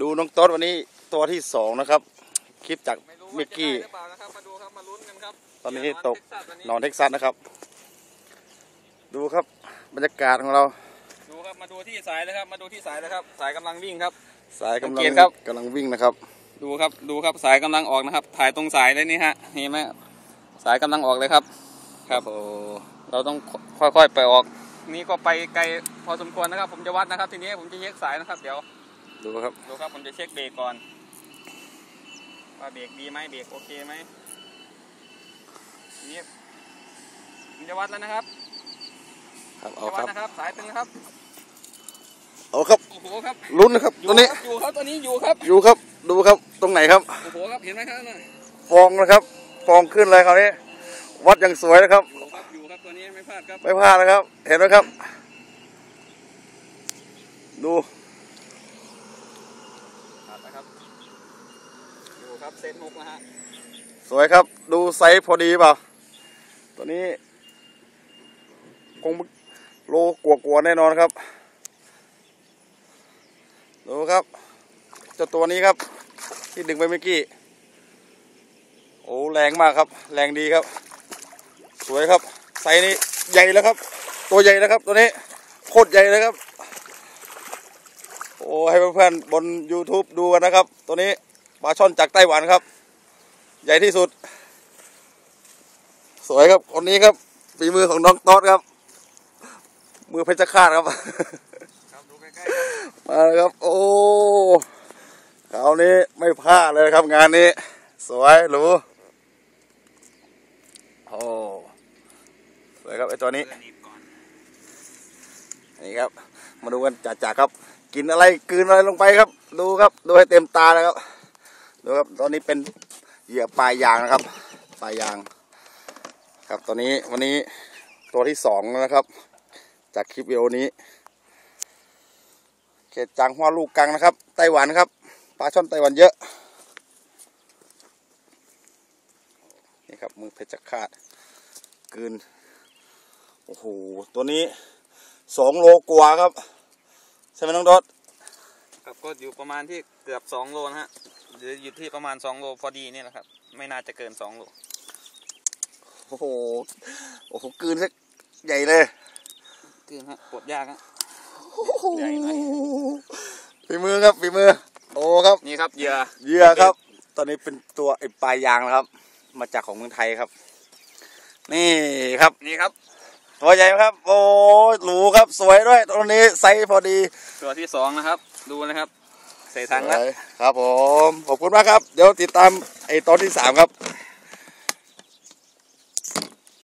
ดูน้องโต๊ดวันนี้ตัวที่สองนะครับ คลิปจากไม่รู้มิว่ากจะกี้ได้หรือเปล่านะครับมาดูครับมาลุ้นกันครับตอนนี้เดี๋ยวตกนอนเท็กซัสวันนี้นอนเท็กซัสนะครับ ดูครับบรรยากาศของเรา ดูครับมาดูที่สายเลยครับมาดูที่สายเลยครับ สายกำลังวิ่งครับ สายกำลัสังงเกตครับกำลังวิ่งนะครับ ดูครับดูครับสายกำลังออกนะครับ ถ่ายตรงสายเลยนี่ฮะเห็นไหมสายกำลังออกเลยครับ ครับโอ้เราต้องค่อยๆไปออก นี่ก็ไปไกลพอสมควรนะครับ ผมจะวัดนะครับ ทีนี้ผมจะเช็คสายนะครับ เดี๋ยว ดูครับ ดูครับผมจะเช็คเบรกก่อน ว่าเบรกดีไหมเบรกโอเคไหมทีนี้ผมจะวัดแล้วนะครับ ครับเอาจะควัดรับนะครับ สายตึงนะครับ เอาครับ โอ้โหครับ ลุ้นนะครับอยู่ตัวนี้ครับอยู่ครับตัวนี้อยู่ครับ อยู่ครับ ดูครับ ตรงไหนครับ โอ้โหครับ เห็นไหมครับน่ะฟองนะครับ ฟองขึ้นเลยคราวนี้ วัดอย่างสวยนะครับ อยู่ครับ อยู่ครับตัวนี้ไม่พลาดครับ ไม่พลาดนะครับ เห็นไหมครับ ดูพลาดนะ ครับอยู่ครับเซตมุกนะฮะสวยครับ ดูไซส์พอดีเปล่าตัวนี้ คงโลกลัวๆแน่นอนครับ ดูครับเจ้าตัวนี้ครับ ที่ดึงไปเมื่อกี้ โอ้แรงมากครับ แรงดีครับ สวยครับ ไซส์นี้ใหญ่แล้วครับ ตัวใหญ่แล้วครับ ตัวนี้โคตรใหญ่เลยครับ อ้ให้เพื่อนๆบน YouTube ดูกันนะครับ ตัวนี้ปลาช่อนจากไต้หวันครับ ใหญ่ที่สุด สวยครับคนนี้ครับฝีมือของน้องต๊อดครับ มือเพชรฆาตครับครับดูใกล้ๆครับมาเลยครับ โอ้คราวนี้ไม่พลาดเลยครับงานนี้ สวยหรูโอ้สวยครับไอตัวนี้ นี่ครับ มาดูกันจ่าๆครับ กินอะไรกืนอะไรลงไปครับ ดูครับ ดูให้เต็มตาเลยครับ ดูครับ ตอนนี้เป็นเหยื่อปลายยางนะครับ ปลายยาง ครับ ตอนนี้วันนี้ตัวที่สองนะครับ จากคลิปวิดีโอนี้เขตจางหัวลูกกังนะครับ ไต้หวันครับ ปลาช่อนไต้หวันเยอะ นี่ครับมือเพชรฆาตกลืนโอ้โห ตัวนี้ สองโลกว่าครับ ใช่ไหมน้องดดครับก็อยู่ประมาณที่เกือบ2โลนะฮะหรืออยู่ที่ประมาณ2โลพอดีนี่แหละครับ ไม่น่าจะเกิน2โลโอ้โหโอ้โหกลืนสักใหญ่เลยคือฮะกดยากฮะโอ้โหใหญ่หน่อยฝีมือครับฝีมือ โอ้ครับนี่ครับเหยื่อเหยื่อครับ ตอนนี้เป็นตัวไอ้ปลายยางนะครับ มาจากของเมืองไทยครับ นี่ครับนี่ครับ ตัวใหญ่ไหมครับ โอ้หรูครับสวยด้วยตัวนี้ไซส์พอดี ตัวที่สองนะครับ ดูนะครับ ใส่ถังแล้วสวยครับผม ขอบคุณมากครับ เดี๋ยวติดตามไอ้ตอนที่สามครับ